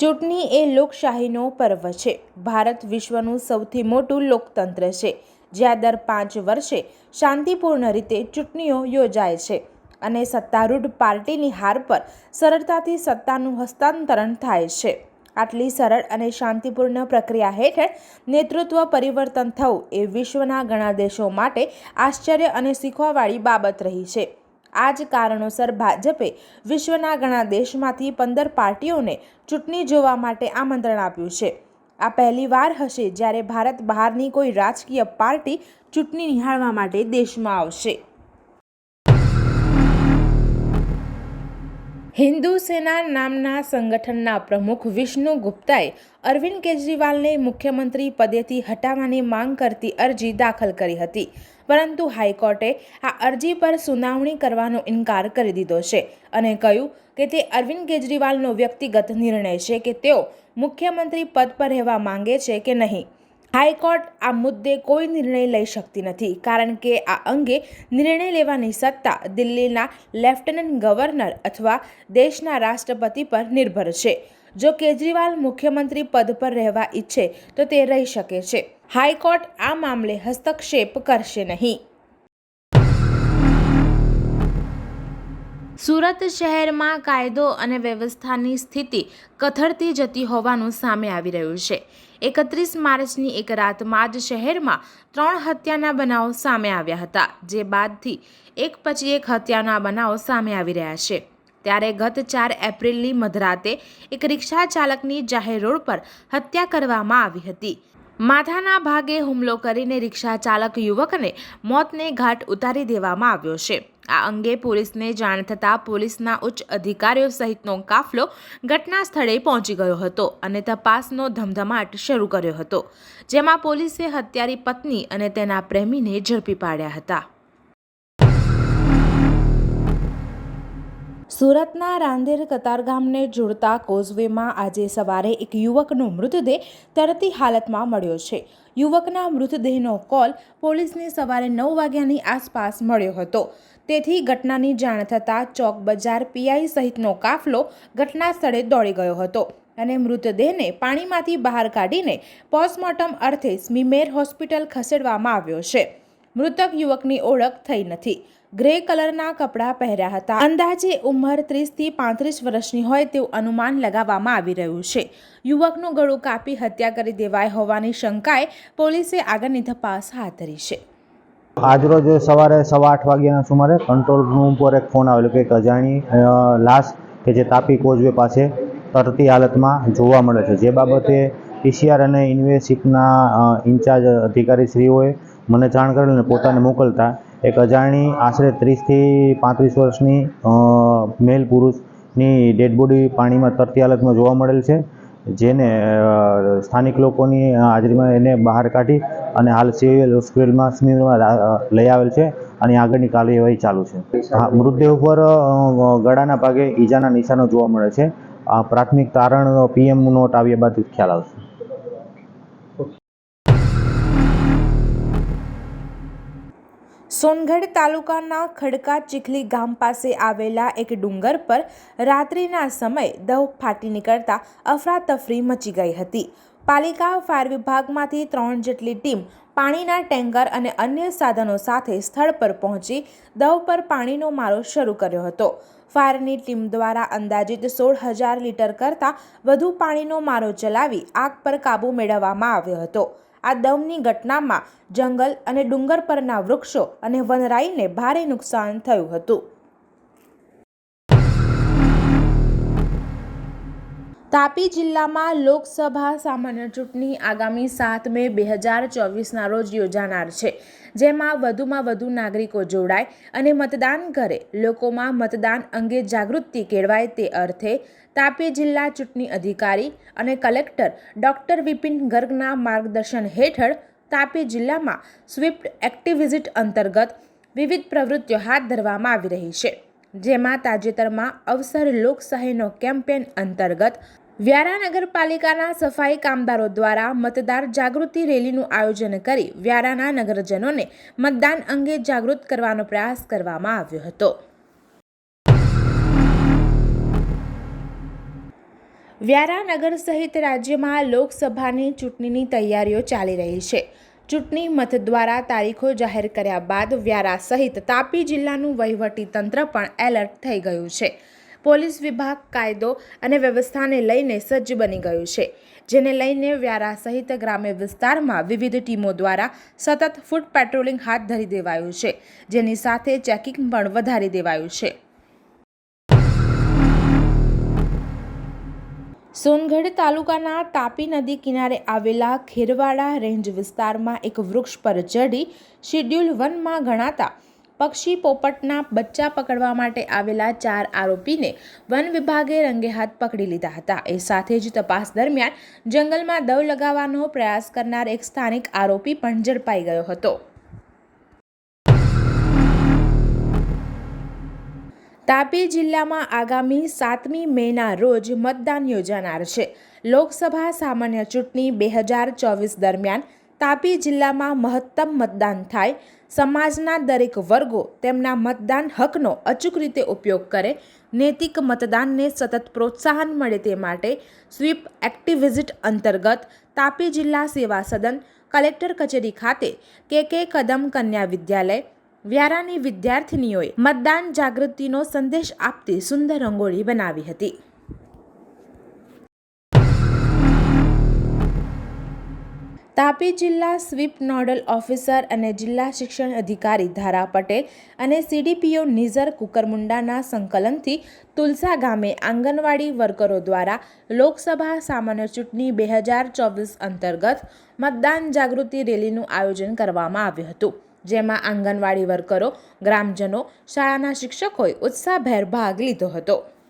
ચૂંટણી એ લોકશાહીનો પર્વ છે. ભારત વિશ્વનું સૌથી મોટું લોકતંત્ર છે. જ્યાં દર પાંચ વર્ષે શાંતિપૂર્ણ રીતે ચૂંટણીઓ યોજાય છે અને સત્તારૂઢ પાર્ટીની હાર પર સરળતાથી સત્તાનું હસ્તાંતરણ થાય છે. આટલી સરળ અને શાંતિપૂર્ણ પ્રક્રિયા હેઠળ નેતૃત્વ પરિવર્તન થવું એ વિશ્વના ઘણા દેશો માટે આશ્ચર્ય અને શીખવાવાળી બાબત રહી છે. આ જ કારણોસર ભાજપે વિશ્વના ઘણા દેશમાંથી પંદર પાર્ટીઓને ચૂંટણી જોવા માટે આમંત્રણ આપ્યું છે. આ પહેલીવાર હશે જ્યારે ભારત બહારની કોઈ રાજકીય પાર્ટી ચૂંટણી નિહાળવા માટે દેશમાં આવશે. હિન્દુ સેના નામના સંગઠનના પ્રમુખ વિષ્ણુ ગુપ્તાએ અરવિંદ કેજરીવાલને મુખ્યમંત્રી પદેથી હટાવવાની માંગ કરતી અરજી દાખલ કરી હતી. પરંતુ હાઈકોર્ટે આ અરજી પર સુનાવણી કરવાનો ઇનકાર કરી દીધો છે અને કહ્યું કે તે અરવિંદ કેજરીવાલનો વ્યક્તિગત નિર્ણય છે કે તેઓ મુખ્યમંત્રી પદ પર રહેવા માંગે છે કે નહીં. હાઈકોર્ટ આ મુદ્દે કોઈ નિર્ણય લઈ શકતી નથી કારણ કે આ અંગે નિર્ણય લેવાની સત્તા દિલ્હીના લેફ્ટનન્ટ ગવર્નર અથવા દેશના રાષ્ટ્રપતિ પર નિર્ભર છે. જો કેજરીવાલ મુખ્યમંત્રી પદ પર રહેવા ઈચ્છે તો તે રહી શકે છે. હાઈકોર્ટ આ મામલે હસ્તક્ષેપ કરશે નહીં. સુરત શહેરમાં કાયદો અને વ્યવસ્થાની સ્થિતિ કથળતી જતી હોવાનું સામે આવી રહ્યું છે. એકત્રીસ માર્ચની એક રાતમાં જ શહેરમાં ત્રણ હત્યાના બનાવો સામે આવ્યા હતા, જે બાદથી એક પછી એક હત્યાના બનાવો સામે આવી રહ્યા છે. ત્યારે ગત ચાર એપ્રિલની મધરાતે એક રિક્ષા ચાલકની જાહેર રોડ પર હત્યા કરવામાં આવી હતી. માથાના ભાગે હુમલો કરીને રિક્ષા ચાલક યુવકને મોતને ઘાટ ઉતારી દેવામાં આવ્યો છે. આ અંગે પોલીસને જાણ થતાં પોલીસના ઉચ્ચ અધિકારીઓ સહિતનો કાફલો ઘટના સ્થળે પહોંચી ગયો હતો અને તપાસનો ધમધમાટ શરૂ કર્યો હતો, જેમાં પોલીસે હત્યારી પત્ની અને તેના પ્રેમીને ઝડપી પાડ્યા હતા. સુરતના રાંદેર કતારગામને જોડતા કોઝવેમાં આજે સવારે એક યુવકનો મૃતદેહ તરતી હાલતમાં મળ્યો છે. યુવકના મૃતદેહનો કોલ પોલીસને સવારે નવ વાગ્યાની આસપાસ મળ્યો હતો. તેથી ઘટનાની જાણ થતાં ચોક બજાર પીઆઈ સહિતનો કાફલો ઘટના સ્થળે દોડી ગયો હતો અને મૃતદેહને પાણીમાંથી બહાર કાઢીને પોસ્ટમોર્ટમ અર્થે સ્મીમેર હોસ્પિટલ ખસેડવામાં આવ્યો છે. મૃતક યુવકની ઓળખ થઈ નથી. ગ્રે કલરના કપડાં પહેર્યા હતા. અંદાજે ઉંમર ત્રીસથી પાંત્રીસ વર્ષની હોય તેવું અનુમાન લગાવવામાં આવી રહ્યું છે. યુવકનું ગળું કાપી હત્યા કરી દેવાય હોવાની શંકાએ પોલીસે આગળની તપાસ હાથ ધરી છે. આજરોજ સવારે સવા આઠ વાગ્યાના સુમારે કંટ્રોલ રૂમ પર એક ફોન આવેલો કે એક અજાણી લાશ કે જે તાપી કોઝવે પાસે તરતી હાલતમાં જોવા મળે છે. જે બાબતે પીસીઆર અને ઇન્વેસ્ટિગના ઇન્ચાર્જ અધિકારી અધિકારીશ્રીઓએ મને જાણ કરેલ અને પોતાને મોકલતા એક અજાણી, આશરે ત્રીસથી પાંત્રીસ વર્ષની મેલ પુરુષની ડેડ બોડી પાણીમાં તરતી હાલતમાં જોવા મળેલ છે, જેને સ્થાનિક લોકોની હાજરીમાં એને બહાર કાઢી અને હાલ સિવિલ હોસ્પિટલમાં સ્મીરમાં લઈ આવેલ છે અને આગળની કાર્યવાહી ચાલુ છે. મૃતદેહ ઉપર ગળાના ભાગે ઈજાના નિશાનો જોવા મળે છે. આ પ્રાથમિક તારણ પીએમ નોટ આવ્યા બાદ ખ્યાલ આવશે. સોનગઢ તાલુકાના ખડકા ચીખલી ગામ પાસે આવેલા એક ડુંગર પર રાત્રિના સમયે દવ ફાટી નીકળતા અફરાતફરી મચી ગઈ હતી. પાલિકા, ફાયર વિભાગમાંથી ત્રણ જેટલી ટીમ પાણીના ટેન્કર અને અન્ય સાધનો સાથે સ્થળ પર પહોંચી દવ પર પાણીનો મારો શરૂ કર્યો હતો. ફાયરની ટીમ દ્વારા અંદાજિત સોળ હજાર લીટર કરતાં વધુ પાણીનો મારો ચલાવી આગ પર કાબૂ મેળવવામાં આવ્યો હતો. આ દમની ઘટનામાં જંગલ અને ડુંગર પરના વૃક્ષો અને વનરાઈને ભારે નુકસાન થયું હતું. તાપી જિલ્લામાં લોકસભા સામાન્ય ચૂંટણી આગામી સાત મે બે હજાર ચોવીસના રોજ યોજાનાર છે. જેમાં વધુમાં વધુ નાગરિકો જોડાય અને મતદાન કરે. લોકોમાં મતદાન અંગે જાગૃતિ કેળવાય તે અર્થે તાપી જિલ્લા ચૂંટણી અધિકારી અને કલેક્ટર ડૉક્ટર વિપિન ગર્ગના માર્ગદર્શન હેઠળ તાપી જિલ્લામાં સ્વિફ્ટ એક્ટિવિઝિટ અંતર્ગત વિવિધ પ્રવૃત્તિઓ હાથ ધરવામાં આવી રહી છે. જેમાં તાજેતરમાં અવસર લોકશાહીનો કેમ્પેન અંતર્ગત વ્યારા નગરપાલિકાના સફાઈ કામદારો દ્વારા મતદાર જાગૃતિ રેલીનું આયોજન કરી વ્યારાના નગરજનોને મતદાન અંગે જાગૃત કરવાનો પ્રયાસ કરવામાં આવ્યો હતો. વ્યારાનગર સહિત રાજ્યમાં લોકસભાની ચૂંટણીની તૈયારીઓ ચાલી રહી છે. ચૂંટણી મત દ્વારા તારીખો જાહેર કર્યા બાદ વ્યારા સહિત તાપી જિલ્લાનું વહીવટી તંત્ર પણ એલર્ટ થઈ ગયું છે. પોલીસ વિભાગ, કાયદો અને વ્યવસ્થાને લઈને સજ્જ બની ગયું છે, જેને લઈને વ્યારા સહિત ગ્રામ્ય વિસ્તારમાં વિવિધ ટીમો દ્વારા સતત ફૂટ પેટ્રોલિંગ હાથ ધરી દેવાયું છે, જેની સાથે ચેકિંગ પણ વધારી દેવાયું છે. સોનગઢ તાલુકાના તાપી નદી કિનારે આવેલા ખેરવાડા રેન્જ વિસ્તારમાં એક વૃક્ષ પર ચડી શિડ્યુલ વનમાં ગણાતા પક્ષી પોપટના બચ્ચા પકડવા માટે આવેલા ચાર આરોપીને વન વિભાગે રંગે હાથ પકડી લીધા હતા. એ સાથે જ તપાસ દરમિયાન જંગલમાં દવ લગાવવાનો પ્રયાસ કરનાર એક સ્થાનિક આરોપી પણ ઝડપાઈ ગયો હતો. તાપી જિલ્લામાં આગામી સાતમી મેના રોજ મતદાન યોજાનાર છે. લોકસભા સામાન્ય ચૂંટણી બે હજાર ચોવીસ દરમિયાન તાપી જિલ્લામાં મહત્તમ મતદાન થાય. સમાજના દરેક વર્ગો તેમના મતદાન હકનો અચૂક રીતે ઉપયોગ કરે. નૈતિક મતદાનને સતત પ્રોત્સાહન મળે તે માટે સ્વીપ એક્ટિવિઝિટ અંતર્ગત તાપી જિલ્લા સેવા સદન, કલેક્ટર કચેરી ખાતે કે કે કદમ કન્યા વિદ્યાલય, વ્યારાની વિદ્યાર્થિનીઓએ મતદાન જાગૃતિનો સંદેશ આપતી સુંદર રંગોળી બનાવી હતી. તાપી જિલ્લા સ્વીપ નોડલ ઓફિસર અને જિલ્લા શિક્ષણ અધિકારી ધારા પટેલ અને સીડીપીઓ નિઝર કુકરમુંડાના સંકલનથી તુલસા ગામે આંગણવાડી વર્કરો દ્વારા લોકસભા સામાન્ય ચૂંટણી બે હજાર ચોવીસ અંતર્ગત મતદાન જાગૃતિ રેલીનું આયોજન કરવામાં આવ્યું હતું, જેમાં આંગણવાડી વર્કરો, ગ્રામજનો, શાળાના શિક્ષકોએ ઉત્સાહભેર ભાગ લીધો હતો.